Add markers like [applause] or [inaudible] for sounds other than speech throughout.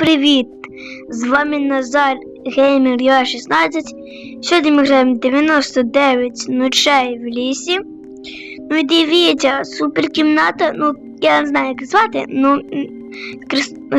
привіт! З вами Назар Геймер Я 16. Сьогодні ми граємо 99 ночей в лісі. Ну і дивіться, суперкімната, ну я не знаю, як звати, ну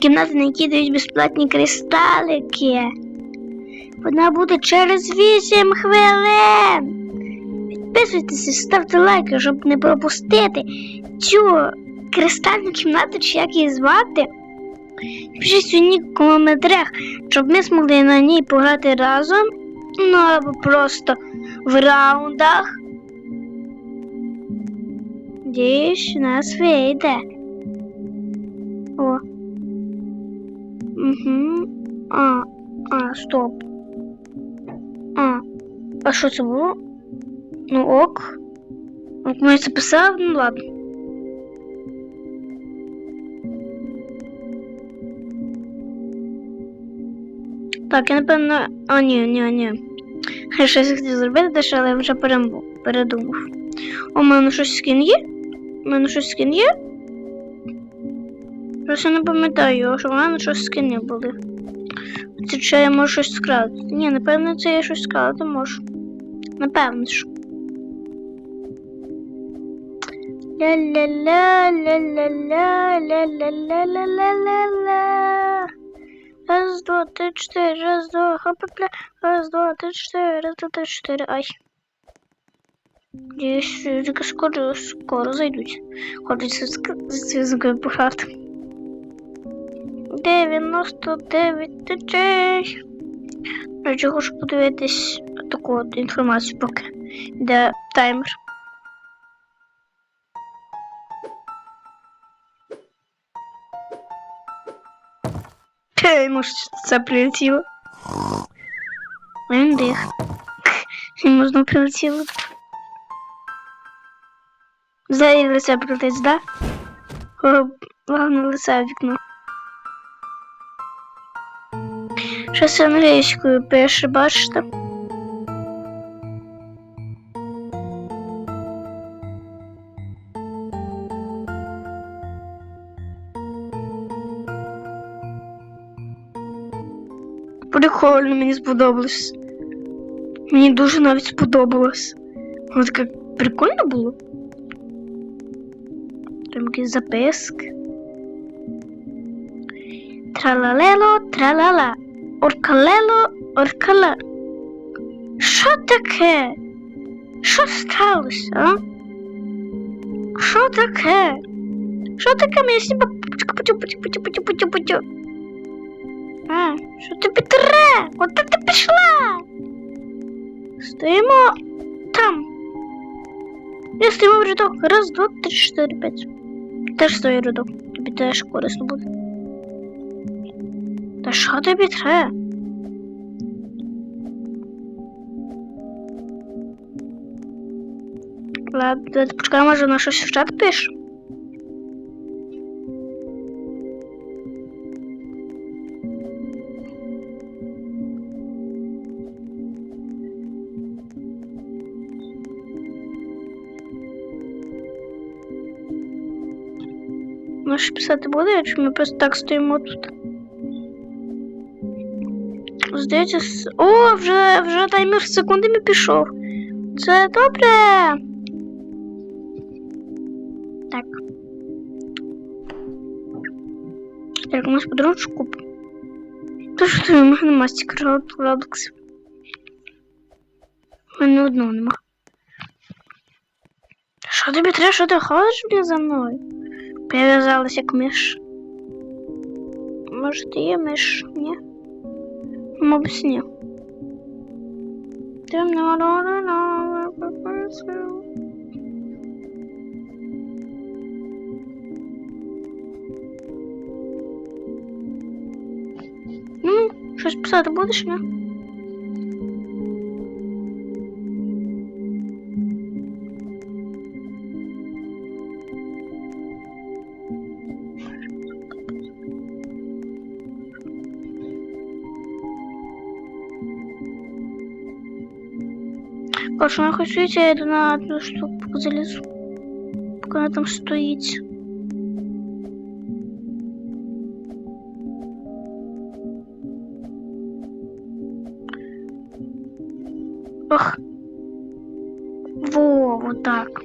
кімната, на якій дають безплатні кристалики. Вона буде через 8 хвилин. Підписуйтесь, ставте лайки, щоб не пропустити цю кристальну кімнату, чи як її звати. Пишіть нік в коментарях, щоб ми змогли на ній пограти разом, ну або просто в раундах. Діж у нас вийде. О. Угу. А, а, стоп. А, а що це було? Ну ок. Ок, ми це писав, ну ладно. Так, я напевно. А, ні, ні, ні. Я щось хотів зробити дещо, але я вже передумав. О, у мене щось скін є? У мене щось скін є? Просто не пам'ятаю, що в мене щось скіни були. Це чи я можу щось скрадати? Ні, напевно, це я щось скрадати можу. Напевно ж. Ля-ля-ля, ля-ля-ля, ля-ля-ля-ля-ля-ля-ля. Раз, два, три, четыре, раз, два, хопля, раз, два, три, четыре, раз, два, три, четыре, ай. Надеюсь, тільки скоро, скоро зайдуть. Хочеться з зв'язкою пограти. 99 течей. Речі, хочу подивитись таку от інформацію поки. Де таймер. Ей, може, це прилетіло. Він дих. Можна прилетіло. Взагалі лице прилетить, да? О, Главне лице в вікно. Щось англійською пише, бачите? Прикольно, мені сподобалось. Мені дуже навіть сподобалось. Воно таке прикольно було. Там якісь записки. Тралалело, тралала. Оркалело, оркала. Що таке? Що сталося, а? Що таке? Що таке? Мені всі путю-путю-путю-путю-путю-путю. А, що тобі треба? Куди ти пішла? Стоїмо там. Я стоїмо в рядок. Раз, два, три, чотири, п'ять. Теж стою рядок. Тобі теж корисно буде. Та що тобі треба? Ладно, почекай, може на щось в чат пише? Ну, що писати буде, чи ми просто так стоїмо тут? Здається, о, вже, вже таймер з секундами пішов. Це добре. Так. Так, у нас подружку. То що у мене нема стікера Roblox. У мене одного нема. Що тобі треба, що ти ходиш блін, за мною? Прив'язалась як миш. Може, ти є миш? Ні? Мабуть, ні. Папасу. Ну, щось писати будеш, ні? Коротше, я хочу йти, я на одну штуку, поки залізу. Поки вона там стоит. Ох. Во, вот так.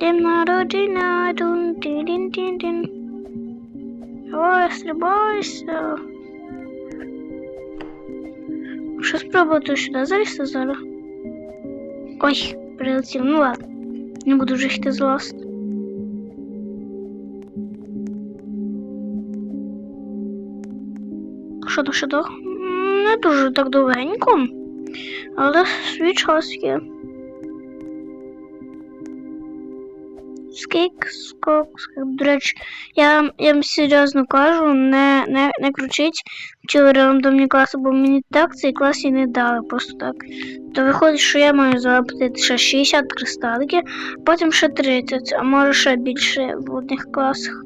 Дымна родина, дун, дин, дин, дин. Ой, слюбойся. Э, Що спробувати сюди залізти зараз? Ой, прилетів. Ну ладно. Не буду жити з ласт. Що то, що? Не дуже так довгенько, але свій час є. Скок. До речі, я, я вам серйозно кажу, не, не, не кручіть ці рандомні класи, бо мені так цей клас і не дали просто так. То виходить, що я маю заплатити ще 60 кристаликів, потім ще 30, а може ще більше в одних класах.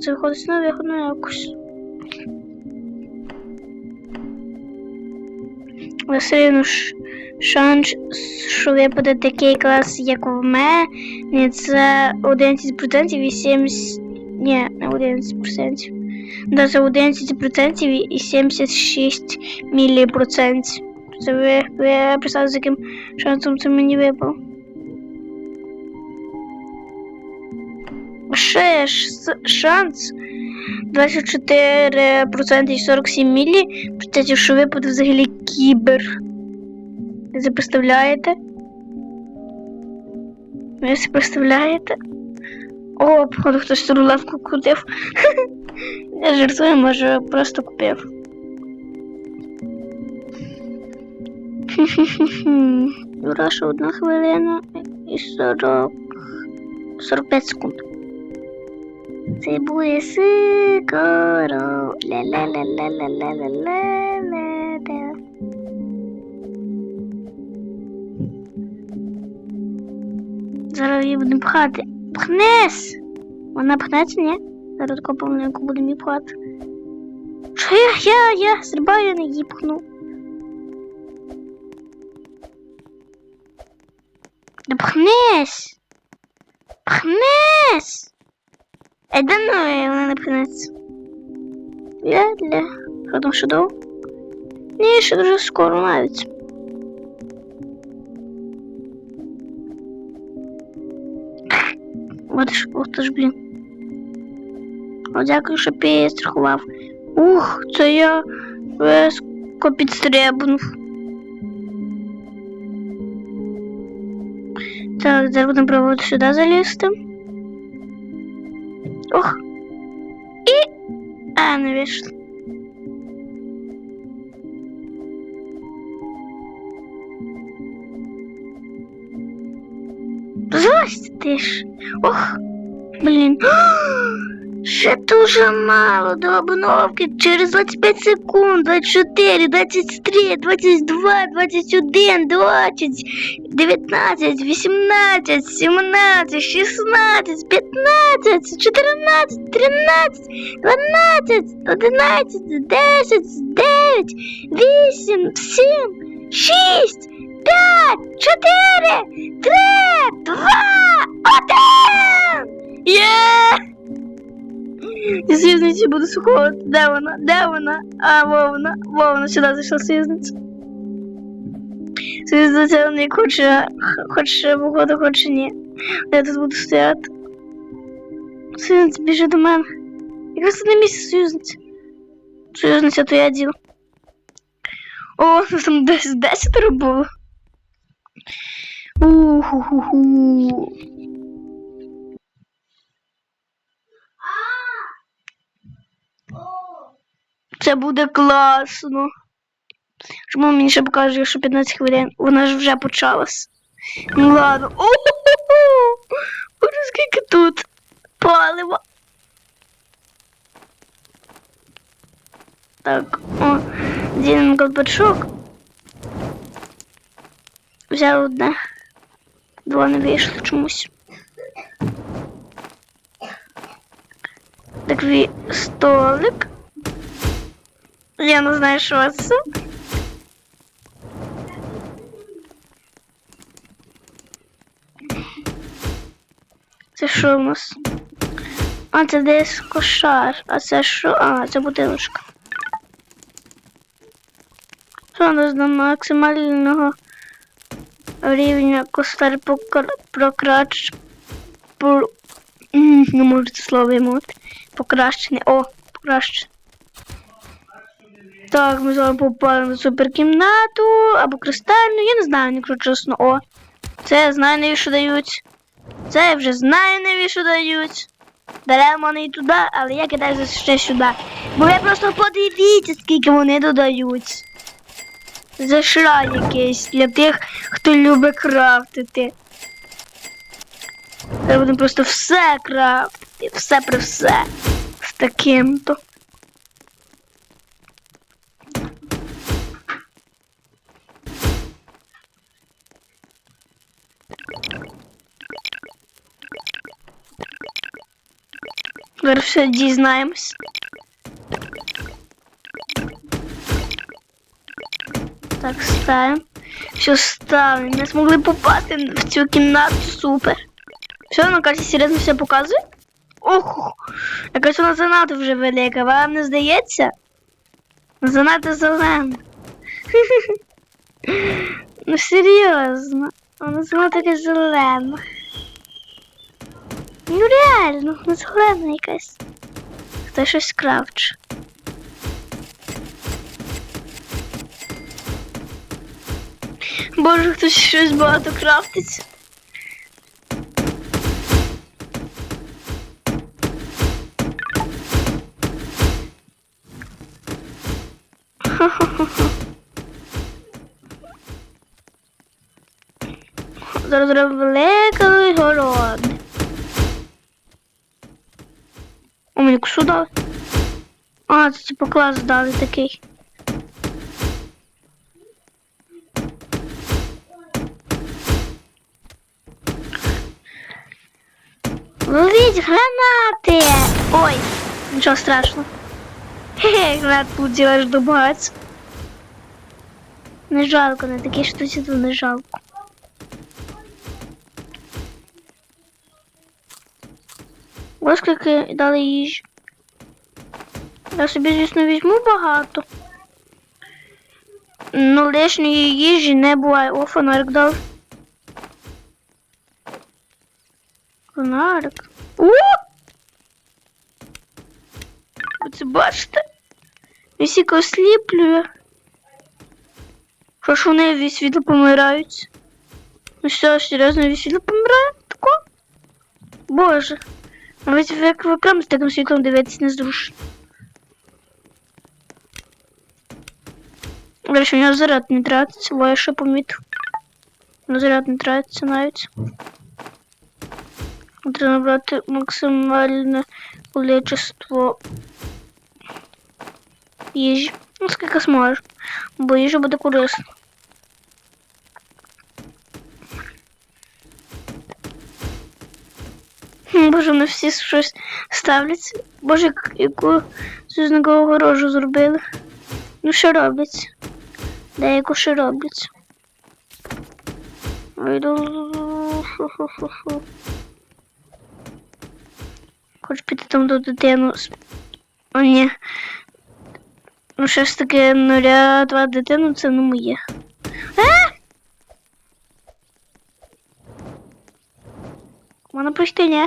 Це виходить на виходно якось. Але все рівно ж шанс, що випаде такий клас, як в мене, це 11% і 70... Ні, не 11%. Да, 11% і 76 міліпроцентів. Це ви, ви представте, з яким шансом це мені випав. Ще шанс 24% і 47 мілі. Що випаде взагалі кібер. Ви це представляєте? Ви це представляєте? О, походу хтось цю лавку купив. [laughs] Я жартую, може просто купив. [laughs] Юраша одна хвилина і 40... 45 секунд. Це буде сикоро. Ля-ля-ля-ля-ля-ля-ля-ля. Зараз її будемо пхати. Пхнес! Вона пхнеться, ні? Зараз таку помилку будемо її пхати. Що я, я, я стрибаю, я не її пхну. Да пхнес! Пхнес! Ей, да ну, вона не пхнеться. Я для... Що там, що довго? Ні, ще дуже скоро навіть. От ж, ох ти ж, блін. О, дякую, що підстрахував. Ух, це я веско підстрибнув. Так, зараз будемо пробувати сюди залізти. Ох. І. А, не вийшло. Злазь ти ж. Ох, блін. [gasps] Ще дуже мало до обновки. Через 25 секунд, 24, 23, 22, 21, 20, 19, 18, 17, 16, 15, 14, 13, 12, 11, 10, 9, 8, 7, 6, 5, 4, 3, 2, 1! Є! Союзницю буду суховувати. Де вона? Де вона? А, вовна. Вовна сюди зайшла союзниця. Союзниця не хоче, хоче походу, хоче ні. Я тут буду стояти. Союзниця біжи до мене. Якраз це не місце союзниця. Союзниця то я діл. О, [laughs] там десь десятеро було. Уху-ху-ху. Це буде класно. Чому мені ще покаже, що 15 хвилин? Вона ж вже почалась. Ну ладно. О-хо-хо! Боже, скільки тут палива. Так, о, один колпачок. Взяв одне. Два не вийшло чомусь. Такий столик. Я не знаю, що це. Це що у нас? А, це десь кошар. А це що? А, це бутилочка. Що у нас до максимального рівня костар прокрач... Про... Не можу це слово вимовити. Покращене. О, покращене. Так, ми з вами попали на суперкімнату або кристальну, я не знаю, якщо чесно. О, це я знаю, навіщо дають. Це я вже знаю, навіщо дають. Беремо і туди, але я кидаю ще сюди. Бо ви просто подивіться, скільки вони додають. Зашра якийсь для тих, хто любить крафтити. Ми будемо просто все крафтити, все при все. З таким-то. Зараз все дізнаємось. Так, ставимо. Все ставимо. Ми змогли попасти в цю кімнату. Супер. Що на карті серйозно все показує? Ох, якась вона занадто вже велика. Вам не здається? Занадто зелена. [laughs] Ну серйозно. Вона занадто така зелена. Ну реально, вона зелена якась. Хто щось кравче. Боже, хтось щось багато крафтить. Зараз зробимо великий город. О, мені кусу дали. А, це типу клас дали такий. Ловіть гранати! Ой, нічого страшного. Хе-хе, гранат аж до багатства. Не жалко, на такій штуці то не жалко. Ось скільки дали їжі. Я собі, звісно, візьму багато. Ну, лишньої їжі не буває. О, фонарик дав. Фонарик. О! Ви це бачите? Вісіка осліплює. Що ж вони від світла помирають? Ну що, серйозно від світла помирає? Тако? Боже. Навіть як в екран з таким світлом дивитися незручно. До речі, у нього заряд не тратиться, бо я ще помітив. Ну, заряд не тратиться навіть. Треба набрати максимальне количество їжі. Ну, скільки зможеш. Бо їжа буде корисна. Боже, вони всі щось ставлять. Боже, яку зв'язникову огорожу зробили. Ну, що роблять? Деяку що роблять. Ой, ду- фу-фу-фу-фу. Хочу піти там до дитину. О, ні. Ну, що ж таке нуля два дитину, це не моє. А! Пройти, ні?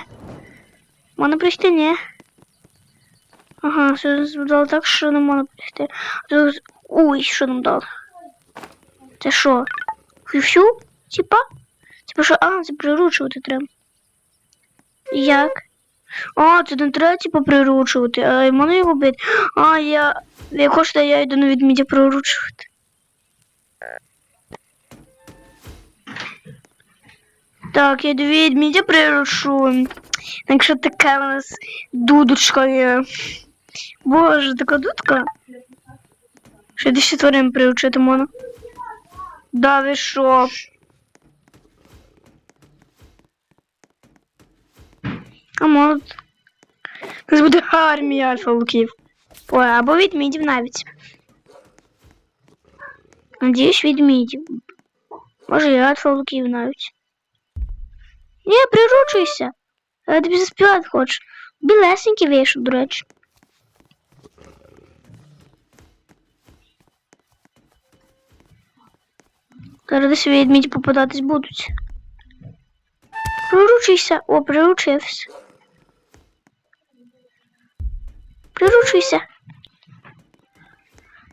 Можна ні? Ага, все дало так, що не можна пройти. Тут- Ой, що нам дало? Це що? Фю-фю? Типа? Типа що? А, це приручувати треба. Як? А, це не треба, типа, приручувати, а й можна його бити. А, я. Я хочу, я йду на відмідя приручувати. Так, я йду відмідя приручу. Якщо така у нас дудочка є. Боже, така дудка. Ще десь тварин приручити можна. Да, ви що? А може. Нас буде армія альфа-луків. Ой, або відмідів навіть. Надіюсь, відмідів. Може, і альфа-луків навіть. Ні, приручуйся. Я тобі заспівати хочу. Білесенький вийшов, до речі. Зараз десь відмідь попадатись будуть. Приручуйся. О, приручився. Приручуйся.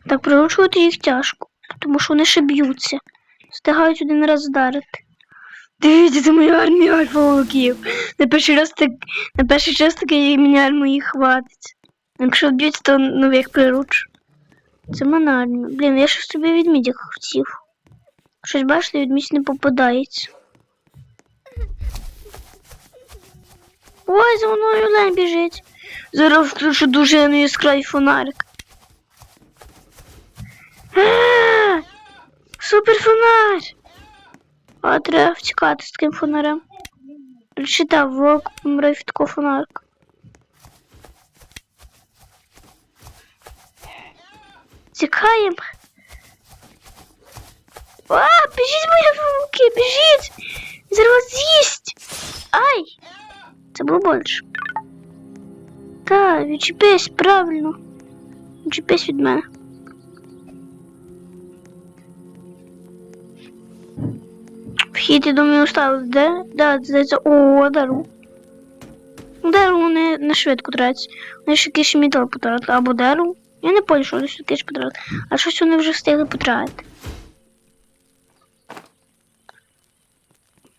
Так, приручувати їх тяжко, тому що вони ще б'ються. Встигають один раз вдарити. Дивіться, це моя армія альфа-волків. На перший раз так, на перший час таки мені армії хватить. Якщо б'ються, то нових приручу. Це монарно. Блін, я щось собі відмідь хотів. Щось бачите, відмідь не попадається. Ой, за мною лень біжить. Зараз включу дуже яскравий фонарик. Супер фонарь! А треба втікати з таким фонарем. Читав, вовк помре від такого фонарика. Тікаємо. А, біжіть мої вовки, біжіть! Зараз з'їсть! Ай! Це було більше. Так, відчепись, правильно. Відчепись від мене. Вхід, я думаю, оставив, де? Да, здається, о, дару. Дару вони не швидко тратять. Вони ще якийсь мітал потратили. Або дару. Я не пам'ятаю, що вони ще якийсь потратили. А щось вони вже встигли потратити.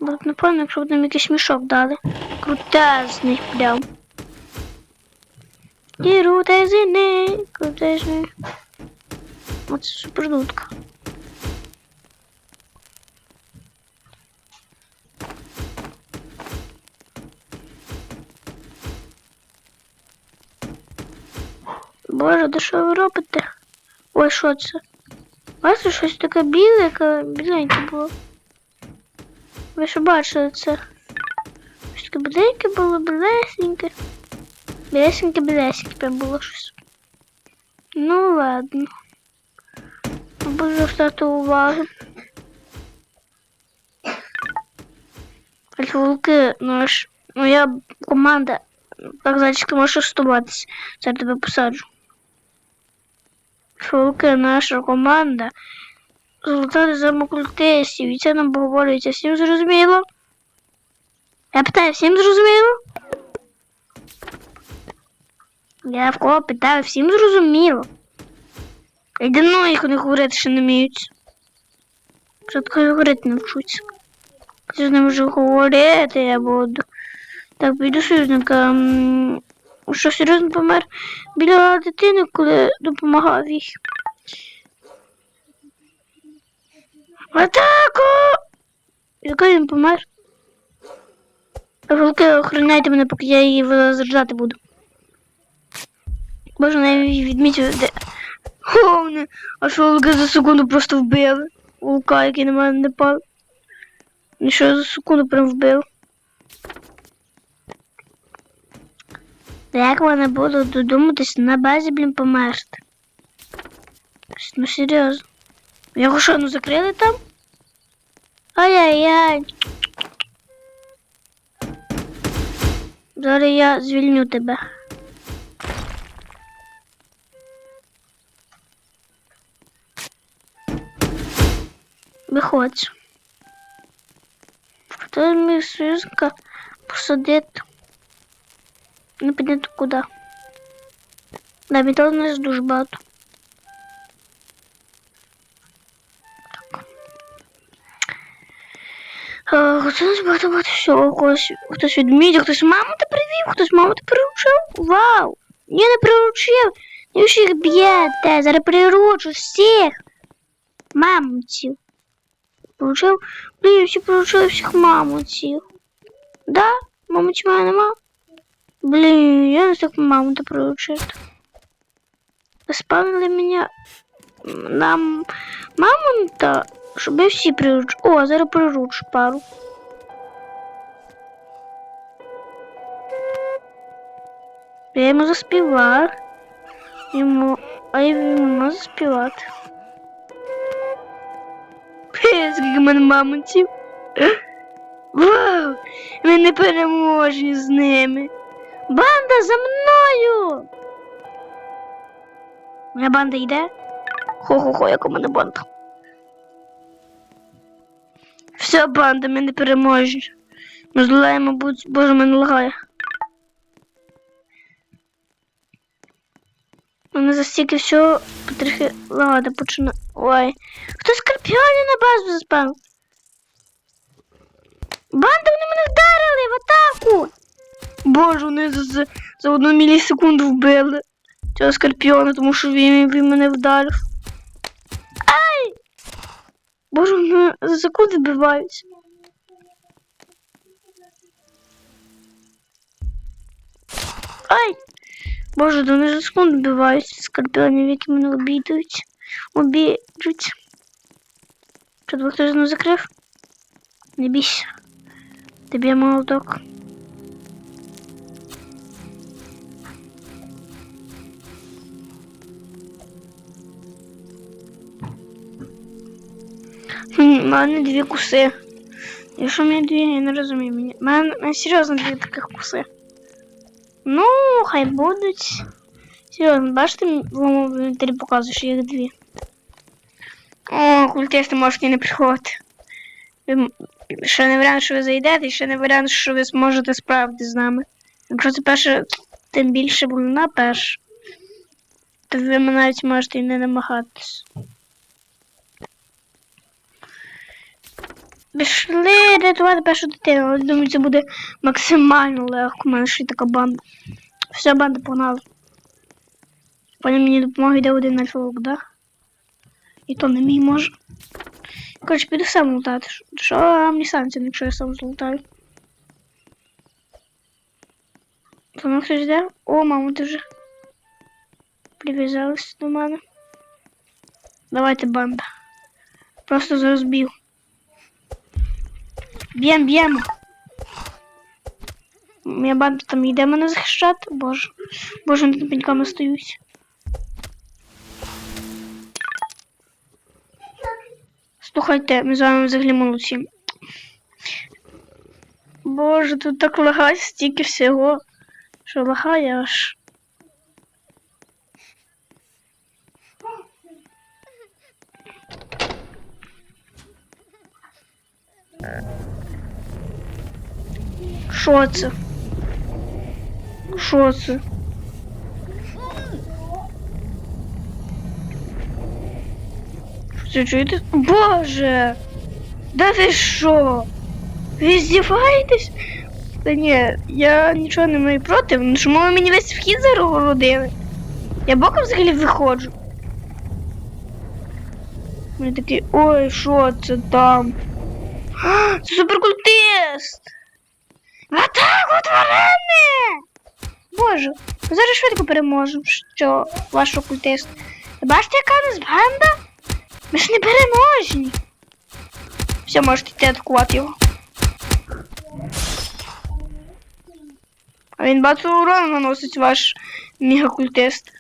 Бо напевно, якщо б нам якийсь мішок дали. Крутезний прям. Крутезний, крутезний. Оце супер дудка. Боже, да що ви робите? Ой, що це? Бачите, щось таке біле, яке біленьке було. Ви що бачили це? Щось таке біленьке було, білесеньке. Білесеньке, білесеньке прям було щось. Ну ладно. Буду звертати уваги. Альфа-волки, наш, моя команда, так зайчики може штуватися. Це я тебе посаджу. Альфа-волки, наша команда. Золотати замок культистів, і це нам поговорюється. Всім зрозуміло? Я питаю, всім зрозуміло? Я в кого питаю, всім зрозуміло. І давно їх не говорити ще не вміють. Спочатку говорити не вчуться. Якщо з ними вже говорити, я буду. Так, піду союзника. Що серйозно помер біля дитини, коли допомагав їй. Атаку! Який він помер? Волки, охороняйте мене, поки я її заржати буду. Боже, навіть відмітив, де. О, мене. А що волки за секунду просто вбили? Волка, який на мене не пав. Ну що за секунду прям вбив. Як вони будуть додуматись на базі, блін, померти? Ну серйозно. Його що, ну закрили там? Ай-яй-яй. Зараз я звільню тебе. Виходь. Хто міг союзника посадити? Не підняти куди. Да, метал у нас дуже багато. Е, Це нас багато багато всього. Хтось, хтось відмітив, хтось маму ти привів, хтось маму ти приручив. Вау! Я не приручив. Ви їх б'єте, зараз приручу всіх. Мамонтів. Приручив? Блін, всі приручили всіх мамонтів. Да? Мамонтів мене нема? Блін, я не так мамонта приручити. Спавнили мене нам мамонта, щоб я всі приручили. О, зараз приручу пару. Я йому заспівав. Йому, а я йому заспівати. Скільки мене мамонтів. Вау! Ми не переможні з ними. Банда за мною. Моя банда йде. Хо-хо-хо, яка в мене банда. Все, банда, ми не переможні. Ми здолаємо, мабуть, боже, мене лагає. Мене за стільки всього потрохи лагати починає. Ой. Хто скорпіоні на базу заспав? Банда, вони мене вдарили в атаку! Боже, вони за, за, за одну мілісекунду вбили цього скорпіона, тому що він, він мене вдарив. Ай! Боже, вони за секунди вбиваються. Ай! Боже, да вони за секунду вбиваються скорпіонів, які мене обійдуть. Обійдуть. Що тебе хтось не закрив? Не бійся. Тобі молоток. У мене дві куси. І що мені дві, я не розумію. У мене, мене серйозно дві таких куси. Ну, хай будуть. Серйозно, бачите, в моєму інвентарі показує, що їх дві. О, культисти можете не приходити. Ви Ще не варіант, що ви зайдете, і ще не варіант, що ви зможете справити з нами. Якщо це перше, тим більше вона перша. То ви навіть можете і не намагатись. Пішли рятувати першу дитину, але думаю, це буде максимально легко. У мене ще така банда. Вся банда погнала. Потім мені допомога йде один альфа-лук, да? І то не мій може. Коротше, піду сам лутати. Що- мені санкція, якщо я сам злутаю? За мною хтось йде? О, мамо, ти вже прив'язалась до мене. Давайте банда. Просто б'ю. Б'єм, б'ємо. Моя банда там йде мене захищати. Боже. Боже, над пеньками стоюсь. Слухайте, ми з вами взагалі молодці. Боже, тут так лагає стільки всього, що лагає аж. Що це? Що це? Це чуєте? Боже! Да ви що? Ви здіваєтесь? Та ні, я нічого не маю проти, ну чому ви мені весь вхід загородили? Я боком взагалі виходжу. Вони такі, ой, що це там? А, [gasps] Це суперкультист! Атаку тварини! Боже, зараз швидко переможемо, що ваш окультист. Бачите, яка у нас банда? Ми ж не переможні. Все, можете йти атакувати його. А він багато урону наносить ваш мегакультист.